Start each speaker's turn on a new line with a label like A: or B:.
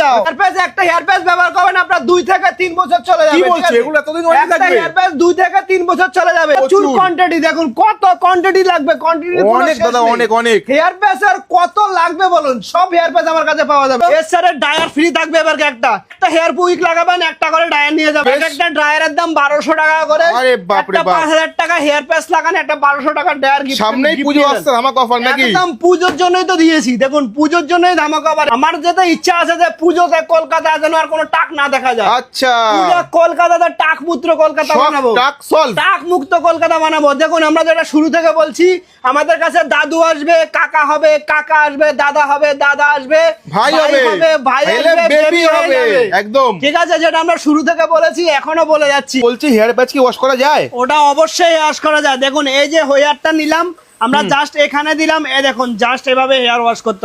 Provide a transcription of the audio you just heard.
A: যাও hair patch একটা hair patch ব্যবহার করবেন আপনার দুই থেকে তিন বছর চলে যাবে
B: কি বলছো? এগুলো এতদিন অনেক থাকবে?
A: হেয়ার প্যাচ দুই থেকে তিন বছর চলে যাবে
B: প্রচুর।
A: কোয়ান্টিটি দেখুন কত কোয়ান্টিটি লাগবে কোয়ান্টিটি
B: অনেক দাদা, অনেক, অনেক।
A: হেয়ার প্যাচ আর কত লাগবে বলুন সব হেয়ার প্যাচ আমার কাছে পাওয়া যাবে এর সাথে ড্রায়ার ফ্রি থাকবে এবার একটা একটা হেয়ার উইক লাগাবেন একটা করে ড্রায়ার নিয়ে যাবেন একটা ড্রায়ারের দাম বারোশো টাকা করে।
B: আরে বাপরে
A: একটা
B: বাপ।
A: পাঁচ হাজার টাকা হেয়ার প্যাচ লাগান একটা বারোশো টাকার ড্রায়ার গিফট
B: সামনেই পুজো আসছে আমাকে অফার নাকি?
A: একদম পুজোর জন্যই তো দিয়েছি। দেখুন পুজোর জন্যই ধামাকা আমার যেতে ইচ্ছা আছে যে পুজোতে কলকাতায় যেন আর কোনো টাক না দেখা যায়।
B: আচ্ছা।
A: পুজো কলকাতাতে টাক কলকাতা বানাবো।
B: টাক
A: মুক্ত কলকাতা বানাবো। দেখুন আমরা যেটা শুরু থেকে বলছি আমাদের কাছে দাদু আসবে কাকা হবে কাকা আসবে দাদা হবে দাদা আসবে
B: ভাই হবে,
A: ভাই আসবে বেবি
B: হবে,
A: হবে
B: একদম।
A: ঠিক আছে যেটা আমরা শুরু থেকে বলেছি এখনও বলে যাচ্ছি।
B: বলছি হেয়ার প্যাচ কি ওয়াশ করা যায়?
A: ওটা অবশ্যই ওয়াশ করা যায়। দেখুন এই যে হেয়ারটা নিলাম আমরা জাস্ট এখানে দিলাম এ দেখুন জাস্ট এভাবে হেয়ার ওয়াশ করতে।